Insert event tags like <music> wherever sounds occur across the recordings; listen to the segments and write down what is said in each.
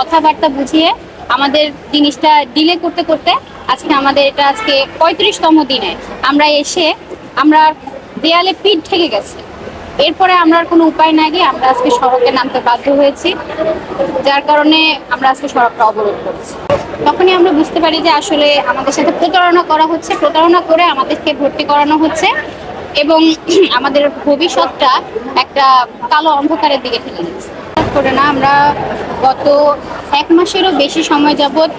কথাবার্তা বুঝিয়ে আমাদের জিনিসটা ডিলে করতে করতে আজকে আমাদের এটা আজকে পঁয়ত্রিশতম দিনে আমরা এসে আমরা দেয়ালে পিঠ ঠেকে গেছে। এরপরে আমরা আর কোনো উপায় না গিয়ে আমরা আজকে সড়কে নামতে বাধ্য হয়েছি, যার কারণে আমরা আজকে সড়কটা অবরোধ করছি। তখনই আমরা বুঝতে পারি যে আসলে আমাদের সাথে প্রতারণা করা হচ্ছে, প্রতারণা করে আমাদেরকে ভর্তি করানো হচ্ছে। এবং <clears throat> আমাদের ভবিষ্যৎটা একটা কালো অন্ধকারের দিকে ঠেলে দিচ্ছে। করে না আমরা গত এক মাসেরও বেশি সময় যাবৎ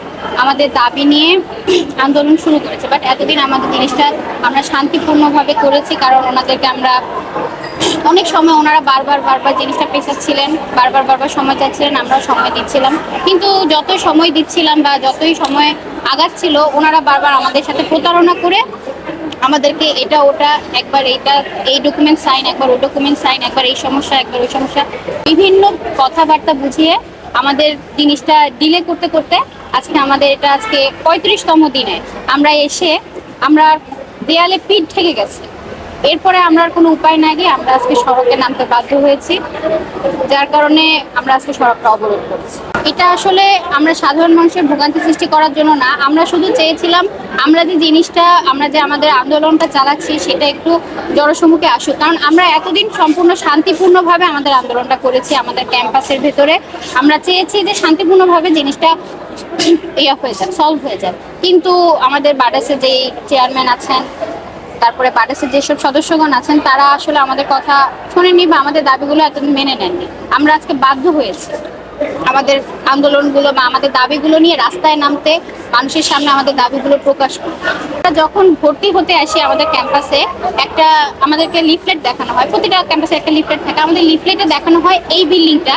আমাদের দাবি নিয়ে <clears throat> আন্দোলন শুরু করেছে। বাট এতদিন আমাদের জিনিসটা আমরা শান্তিপূর্ণভাবে করেছি কারণ ওনাদেরকে আমরা <clears throat> অনেক সময় ওনারা বারবার বারবার জিনিসটা পেছাচ্ছিলেন বারবার বারবার সময় চাচ্ছিলেন, আমরাও সময় দিচ্ছিলাম। কিন্তু যত সময় দিচ্ছিলাম বা যতই সময় আগাচ্ছিল, ওনারা বারবার আমাদের সাথে প্রতারণা করে আমাদেরকে এটা, ওটা, একবার এটা এই ডকুমেন্ট সাইন একবার ও ডকুমেন্ট সাইন একবার এই সমস্যা, একবার ওই সমস্যা। বিভিন্ন কথাবার্তা বুঝিয়ে আমাদের জিনিসটা ডিলে করতে করতে আজকে আমাদের এটা আজকে পঁয়ত্রিশতম দিনে আমরা এসে আমরা দেয়ালে পিঠ ঠেকে গেছে। এরপরে আমরা আর কোনো উপায় না গিয়ে আমরা আজকে সড়কে নামতে বাধ্য হয়েছি, যার কারণে আমরা আজকে সড়কটা অবরোধ করেছি। এটা আসলে আমরা সাধারণ মানুষের ভোগান্তি সৃষ্টি করার জন্য না, আমরা শুধু চেয়েছিলাম আমরা যে জিনিসটা, আমরা যে আমাদের আন্দোলনটা চালাচ্ছি সেটা একটু জনসমুখে আসুক। কারণ আমরা এতদিন সম্পূর্ণ শান্তিপূর্ণভাবে আমাদের আন্দোলনটা করেছি আমাদের ক্যাম্পাসের ভেতরে। আমরা চেয়েছি যে শান্তিপূর্ণভাবে জিনিসটা ইয়ে হয়ে যায় সলভ হয়ে যায় কিন্তু আমাদের বাডাসে যেই চেয়ারম্যান আছেন তারপরে বাডেসের যেসব সদস্যগণ আছেন, তারা আসলে আমাদের কথা শোনেননি বা আমাদের দাবিগুলো এতদিন মেনে নেননি। আমরা আজকে বাধ্য হয়েছি। আমাদের আন্দোলনগুলো বা আমাদের দাবিগুলো নিয়ে রাস্তায় নামতে মানুষের সামনে আমাদের দাবিগুলো প্রকাশ করতে। আমরা যখন ভর্তি হতে আসি আমাদের ক্যাম্পাসে, একটা আমাদেরকে লিফলেট দেখানো হয়। প্রতিটা ক্যাম্পাসে একটা লিফলেট থাকে। আমাদের লিফলেটে দেখানো হয় এই বিল্ডিংটা।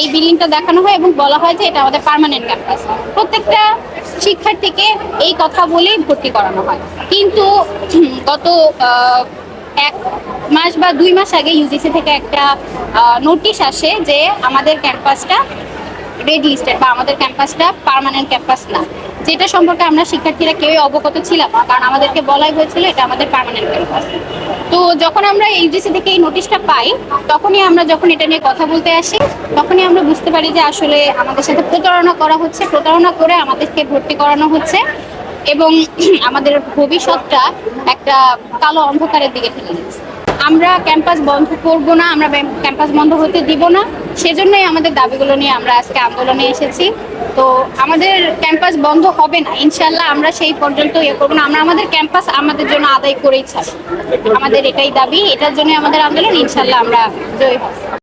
এই বিল্ডিংটা দেখানো হয় এবং বলা হয় যে এটা আমাদের পার্মানেন্ট ক্যাম্পাস। প্রত্যেকটা শিক্ষার্থীকে এই কথা বলেই ভর্তি করানো হয়। কিন্তু গত এক মাস বা দুই মাস আগে ইউজিসি থেকে একটা নোটিশ আসে যে আমাদের ক্যাম্পাসটা রেড লিস্টেড বা আমাদের ক্যাম্পাসটা পারমানেন্ট ক্যাম্পাস না। যেটা সম্পর্কে আমরা শিক্ষার্থীরা কেউই অবগত ছিলাম না, কারণ আমাদেরকে বলাই হয়েছিল এটা আমাদের পার্মানেন্ট ক্যাম্পাস তো যখন আমরা ইউজিসি থেকে এই নোটিশটা পাই, তখনই আমরা যখন এটা নিয়ে কথা বলতে আসি, তখনই আমরা বুঝতে পারি যে আসলে আমাদের সাথে প্রতারণা করা হচ্ছে, প্রতারণা করে আমাদেরকে ভর্তি করানো হচ্ছে এবং <clears throat> আমাদের ভবিষ্যৎটা একটা কালো অন্ধকারের দিকে ঠেলে দিচ্ছে। আমরা ক্যাম্পাস বন্ধ করব না, আমরা ক্যাম্পাস বন্ধ হতে দিব না। সেজন্যই আমাদের দাবিগুলো নিয়ে আমরা আজকে আন্দোলনে এসেছি। তো আমাদের ক্যাম্পাস বন্ধ হবে না, ইনশাল্লাহ আমরা সেই পর্যন্ত ইয়ে করব না। আমরা, আমাদের ক্যাম্পাস আমাদের জন্য আদায় করেই ছাড়ব আমাদের এটাই দাবি, এটার জন্য আমাদের আন্দোলন, ইনশাল্লাহ আমরা জয় হব।